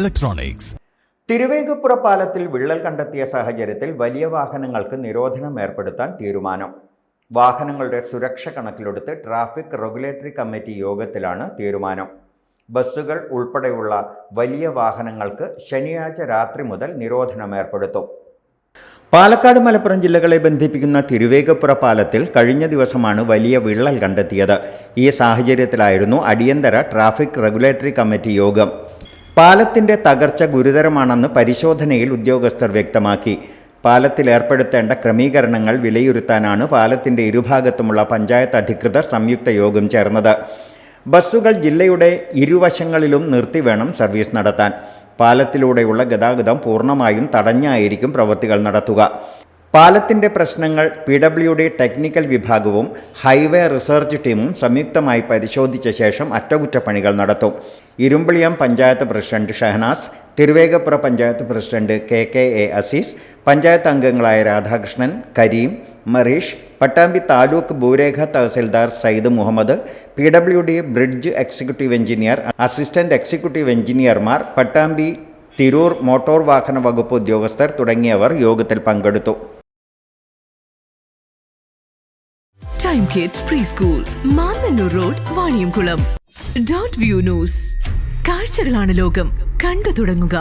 Electronics. Thiruvegappura പാലത്തിൽ വിള്ളൽ കണ്ടെത്തിയ സാഹചര്യത്തിൽ വലിയ വാഹനങ്ങൾക്ക് നിരോധനം ഏർപ്പെടുത്താൻ തീരുമാനം. വാഹനങ്ങളുടെ സുരക്ഷ കണക്കിലെടുത്ത് ട്രാഫിക് റെഗുലേറ്ററി കമ്മിറ്റി യോഗത്തിലാണ് തീരുമാനം. ബസ്സുകൾ ഉൾപ്പെടെയുള്ള വലിയ വാഹനങ്ങൾക്ക് ശനിയാഴ്ച രാത്രി മുതൽ നിരോധനം ഏർപ്പെടുത്തും. പാലക്കാട് മലപ്പുറം ജില്ലകളെ ബന്ധിപ്പിക്കുന്ന തിരുവേഗപ്പുറ പാലത്തിൽ കഴിഞ്ഞ ദിവസമാണ് വലിയ വിള്ളൽ കണ്ടെത്തിയത്. ഈ സാഹചര്യത്തിലായിരുന്നു അടിയന്തര ട്രാഫിക് റെഗുലേറ്ററി കമ്മിറ്റി യോഗം. പാലത്തിന്റെ തകർച്ച ഗുരുതരമാണെന്ന് പരിശോധനയിൽ ഉദ്യോഗസ്ഥർ വ്യക്തമാക്കി. പാലത്തിൽ ഏർപ്പെടുത്തേണ്ട ക്രമീകരണങ്ങൾ വിലയിരുത്താനാണ് പാലത്തിന്റെ ഇരുഭാഗത്തുമുള്ള പഞ്ചായത്ത് അധികൃതർ സംയുക്ത യോഗം ചേർന്നത്. ബസ്സുകൾ ജില്ലയുടെ ഇരുവശങ്ങളിലും നിർത്തി വേണം സർവീസ് നടത്താൻ. പാലത്തിലൂടെയുള്ള ഗതാഗതം പൂർണമായും തടഞ്ഞായിരിക്കും പ്രവൃത്തികൾ നടത്തുക. പാലത്തിന്റെ പ്രശ്നങ്ങൾ പി ഡബ്ല്യു ഡി ടെക്നിക്കൽ വിഭാഗവും ഹൈവേ റിസർച്ച് ടീമും സംയുക്തമായി പരിശോധിച്ച ശേഷം അറ്റകുറ്റപ്പണികൾ നടത്തും. Irimbiliyam panchayat president Shahanas Thiruvegappura panchayat president K K A Azeez panchayat അംഗങ്ങളായ Radhakrishnan Kareem Mareesh Pattambi taluk ഭൂരേഖ tahsildar Sayyid Muhammad P W D bridge executive engineer assistant executive എഞ്ചിനീയർമാർ പട്ടാമ്പി തിരൂർ മോട്ടോർ വാഹന വകുപ്പ് ഉദ്യോഗസ്ഥർ തുടങ്ങിയവർ യോഗത്തിൽ പങ്കെടുത്തു. Time Kids preschool road Vaniyamkulam dot view news കാഴ്ചകളാണ് ലോകം. കണ്ടു തുടങ്ങുക.